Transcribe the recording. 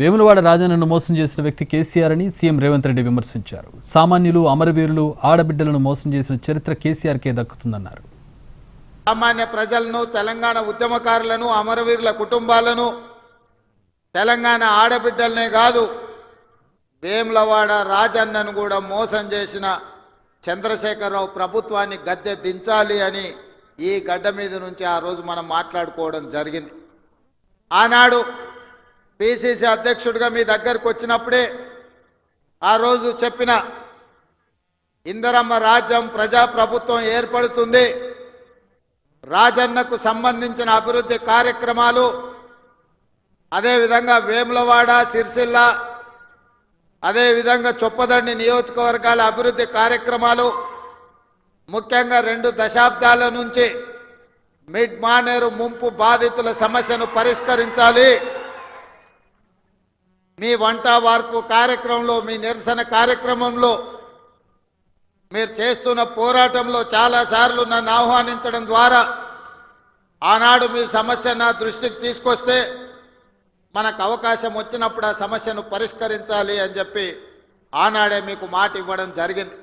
వేములవాడ రాజన్నను మోసం చేసిన వ్యక్తి కేసీఆర్ అని సీఎం రేవంత్ రెడ్డి విమర్శించారు. సామాన్యులు అమరవీరులు ఆడబిడ్డలను మోసం చేసిన చరిత్ర కేసీఆర్కే దక్కుతుందన్నారు. సామాన్య ప్రజలను తెలంగాణ ఉద్యమకారులను అమరవీరుల కుటుంబాలను తెలంగాణ ఆడబిడ్డలనే కాదు వేములవాడ రాజన్నను కూడా మోసం చేసిన చంద్రశేఖరరావు ప్రభుత్వాన్ని గద్దె దించాలి అని ఈ గడ్డ మీద నుంచి ఆ రోజు మనం మాట్లాడుకోవడం జరిగింది. ఆనాడు పిసిసి అధ్యక్షుడిగా మీ దగ్గరకు వచ్చినప్పుడే ఆ రోజు చెప్పిన ఇందరమ్మ రాజ్యం ప్రజాప్రభుత్వం ఏర్పడుతుంది. రాజన్నకు సంబంధించిన అభివృద్ధి కార్యక్రమాలు అదేవిధంగా వేములవాడ సిరిసిల్ల అదేవిధంగా చొప్పదండి నియోజకవర్గాల అభివృద్ధి కార్యక్రమాలు ముఖ్యంగా రెండు దశాబ్దాల నుంచి మిడ్ మానేరు ముంపు బాధితుల సమస్యను పరిష్కరించాలి. మీ వంట వార్పు కార్యక్రమంలో మీ నిరసన కార్యక్రమంలో మీరు చేస్తున్న పోరాటంలో చాలాసార్లు నన్ను ఆహ్వానించడం ద్వారా ఆనాడు మీ సమస్య నా దృష్టికి తీసుకొస్తే మనకు అవకాశం వచ్చినప్పుడు ఆ సమస్యను పరిష్కరించాలి అని చెప్పి ఆనాడే మీకు మాట ఇవ్వడం జరిగింది.